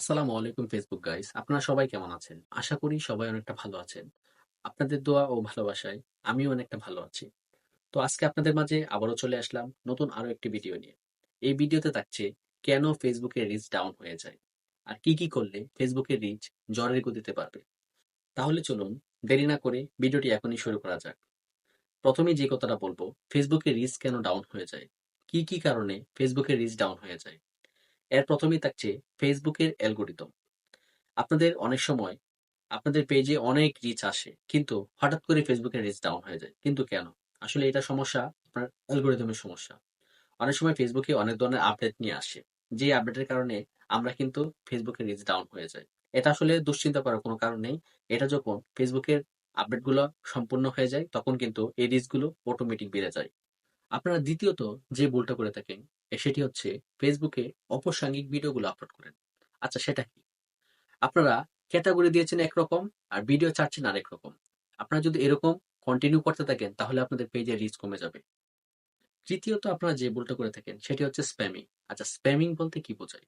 আসসালামু আলাইকুম Facebook guys. আপনারা সবাই কেমন আছেন? আশা করি সবাই অনেকটা ভালো আছেন। আপনাদের দোয়া ও ভালোবাসায় আমিও অনেকটা ভালো আছি। তো আজকে আপনাদের মাঝে আবারও চলে আসলাম নতুন আরও একটি ভিডিও নিয়ে। এই ভিডিওতে থাকছে কেন ফেসবুকের রিচ ডাউন হয়ে যায়? আর কি কি করলে ফেসবুকের রিচ জ্বরের গতিতে পারবে তাহলে চলুন দেরি না করে ভিডিওটি এখনই শুরু করা যাক। প্রথমেই যে কথাটা বলব ফেসবুকের রিচ কেন ডাউন হয়ে যায়? কি কি কারণে ফেসবুকের রিচ ডাউন হয়ে যায়? এর প্রথমেই থাকছে ফেসবুকের অ্যালগোরিদম। আপনাদের অনেক সময় আপনাদের পেজে অনেক রিচ আসে, কিন্তু হঠাৎ করে ফেসবুকের রিচ ডাউন হয়ে যায়। কিন্তু কেন? আসলে এটা সমস্যা, আপনার অ্যালগোরিদমের সমস্যা। অনেক সময় ফেসবুকে অনেক ধরনের আপডেট নিয়ে আসে, যে আপডেটের কারণে আমরা কিন্তু ফেসবুকের রিচ ডাউন হয়ে যায় এটা আসলে দুশ্চিন্তা করার কোনো কারণ নেই। এটা যখন ফেসবুকের আপডেটগুলো সম্পূর্ণ হয়ে যায়, তখন কিন্তু এই রিচগুলো অটোমেটিক বেড়ে যায়। আপনারা দ্বিতীয়ত যে ভুলটা করে থাকেন সেটি হচ্ছে ফেসবুকে অপ্রাসঙ্গিক ভিডিওগুলো আপলোড করেন। আচ্ছা সেটা কি? আপনারা ক্যাটাগরি দিয়েছেন একরকম আর ভিডিও ছাড়ছেন আরেক রকম। আপনারা যদি এরকম কন্টিনিউ করতে থাকেন, তাহলে আপনাদের পেজের রিচ কমে যাবে। তৃতীয়ত আপনারা যে ভুলটা করে থাকেন, সেটি হচ্ছে স্প্যামিং আচ্ছা স্প্যামিং বলতে কি বোঝায়?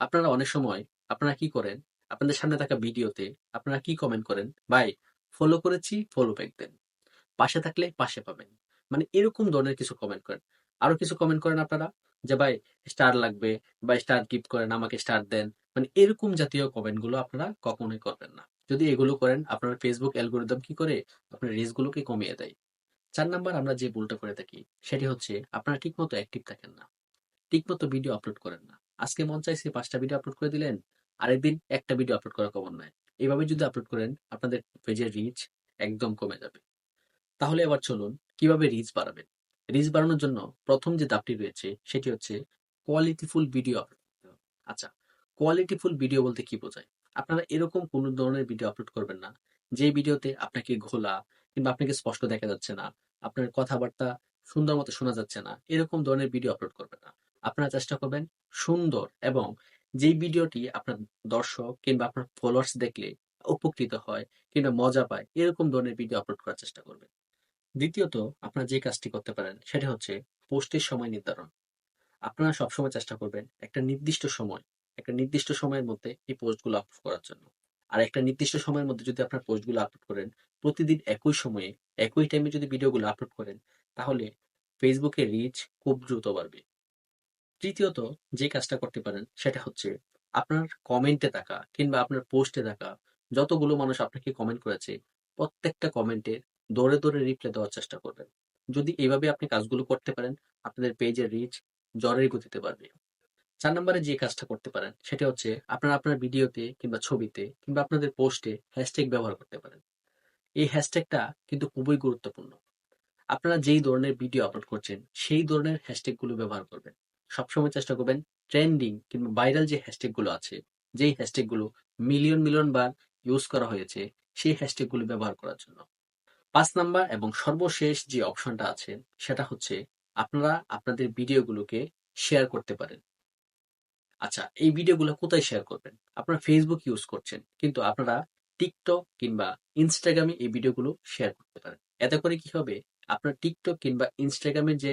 আপনারা অনেক সময় আপনারা কি করেন, আপনাদের সামনে থাকা ভিডিওতে আপনারা কি কমেন্ট করেন, ভাই ফলো করেছি ফলো ব্যাক দেন। পাশে থাকলে পাশে পাবেন। মানে এরকম ধরনের কিছু কমেন্ট করেন। আরও কিছু কমেন্ট করেন আপনারা? যে ভাই স্টার লাগবে বা স্টার গিফট করেন, আমাকে স্টার দেন। মানে এরকম জাতীয় কমেন্টগুলো আপনারা কখনোই করবেন না। যদি এগুলো করেন, আপনার ফেসবুক অ্যালগোরিদম কি করে? আপনার রিচ গুলোকে কমিয়ে দেয়। চার নাম্বার আমরা যে ভুলটা করে থাকি, সেটি হচ্ছে আপনারা ঠিকমতো অ্যাক্টিভ থাকেন না। ঠিকমতো ভিডিও আপলোড করেন না। আজকে মন চাইছে পাঁচটা ভিডিও আপলোড করে দিলেন, আরেকদিন একটা ভিডিও আপলোড করা কমন নয়। এইভাবে যদি আপলোড করেন, আপনাদের পেজের রিচ একদম কমে যাবে। তাহলে এবার চলুন কীভাবে রিচ বাড়াবেন? রিচ বাড়ানোর জন্য প্রথম যে ধাপটি রয়েছে, সেটি হচ্ছে কোয়ালিটিফুল ভিডিও আপলোড। আচ্ছা কোয়ালিটিফুল ভিডিও বলতে কি বোঝায়? আপনারা এরকম কোন ধরনের ভিডিও আপলোড করবেন না। যে ভিডিওতে আপনাকে ঘোলা কিংবা আপনাকে স্পষ্ট দেখা যাচ্ছে না, আপনার কথাবার্তা সুন্দর মতো শোনা যাচ্ছে না, এরকম ধরনের ভিডিও আপলোড করবেন না। আপনারা চেষ্টা করবেন সুন্দর এবং যেই ভিডিওটি আপনার দর্শক কিংবা আপনার ফলোয়ার্স দেখলে উপকৃত হয় কিংবা মজা পায়, এরকম ধরনের ভিডিও আপলোড করার চেষ্টা করবেন। দ্বিতীয়ত, আপনারা যে কাজটি করতে পারেন সেটা হচ্ছে পোস্টের সময় নির্ধারণ। আপনারা সবসময় চেষ্টা করবেন একটা নির্দিষ্ট সময়, একটা নির্দিষ্ট সময়ের মধ্যে এই পোস্টগুলো আপলোড করার জন্য। আর একটা নির্দিষ্ট সময়ের মধ্যে যদি আপনার পোস্টগুলো আপলোড করেন, প্রতিদিন একই সময়ে, একই টাইমে যদি ভিডিওগুলো আপলোড করেন, তাহলে ফেসবুকে রিচ খুব দ্রুত বাড়বে। তৃতীয়ত, যে কাজটা করতে পারেন সেটা হচ্ছে আপনার কমেন্টে থাকা কিংবা আপনার পোস্টে থাকা যতগুলো মানুষ আপনাকে কমেন্ট করেছে, প্রত্যেকটা কমেন্টের দৌড়ে দৌড়ে রিপ্লাই দেওয়ার চেষ্টা করবেন। যদি এইভাবে আপনি কাজগুলো করতে পারেন, আপনাদের পেজের রিচ জ্বরের গতিতে বাড়বে। চার নম্বরে যে কাজটা করতে পারেন, সেটা হচ্ছে আপনারা আপনার ভিডিওতে কিংবা ছবিতে কিংবা আপনাদের পোস্টে হ্যাশট্যাগ ব্যবহার করতে পারেন। এই হ্যাশট্যাগটা কিন্তু খুবই গুরুত্বপূর্ণ। আপনারা যেই ধরনের ভিডিও আপলোড করছেন, সেই ধরনের হ্যাশট্যাগগুলো ব্যবহার করবেন। সবসময় চেষ্টা করবেন ট্রেন্ডিং কিংবা ভাইরাল যে হ্যাশট্যাগগুলো আছে, যেই হ্যাশট্যাগগুলো মিলিয়ন মিলিয়ন বার ইউজ করা হয়েছে, সেই হ্যাশট্যাগগুলো ব্যবহার করার জন্য। পাঁচ নাম্বার এবং সর্বশেষ যে অপশনটা আছে, সেটা হচ্ছে আপনারা আপনাদের ভিডিওগুলোকে শেয়ার করতে পারেন। আচ্ছা এই ভিডিওগুলো কোথায় শেয়ার করবেন? আপনারা ফেসবুক ইউজ করছেন, কিন্তু আপনারা টিকটক কিংবা ইনস্টাগ্রামে এই ভিডিওগুলো শেয়ার করতে পারেন। এতে করে কি হবে? আপনার টিকটক কিংবা ইনস্টাগ্রামের যে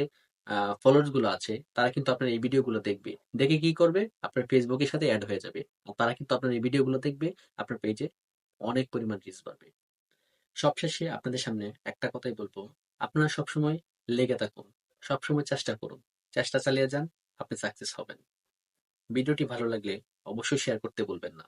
ফলোয়ার্সগুলো আছে, তারা কিন্তু আপনার এই ভিডিওগুলো দেখবে। দেখে কি করবে? আপনার ফেসবুকের সাথে অ্যাড হয়ে যাবে। তারা কিন্তু আপনার এই ভিডিওগুলো দেখবে, আপনার পেজে অনেক পরিমাণ রিচ বাড়বে। সবশেষে আপনাদের সামনে একটা কথাই বলব। আপনারা সবসময় লেগে থাকুন, সবসময় চেষ্টা করুন। চেষ্টা চালিয়ে যান, আপনি সাকসেস হবেন। ভিডিওটি ভালো লাগলে অবশ্যই শেয়ার করতে বলবেন না।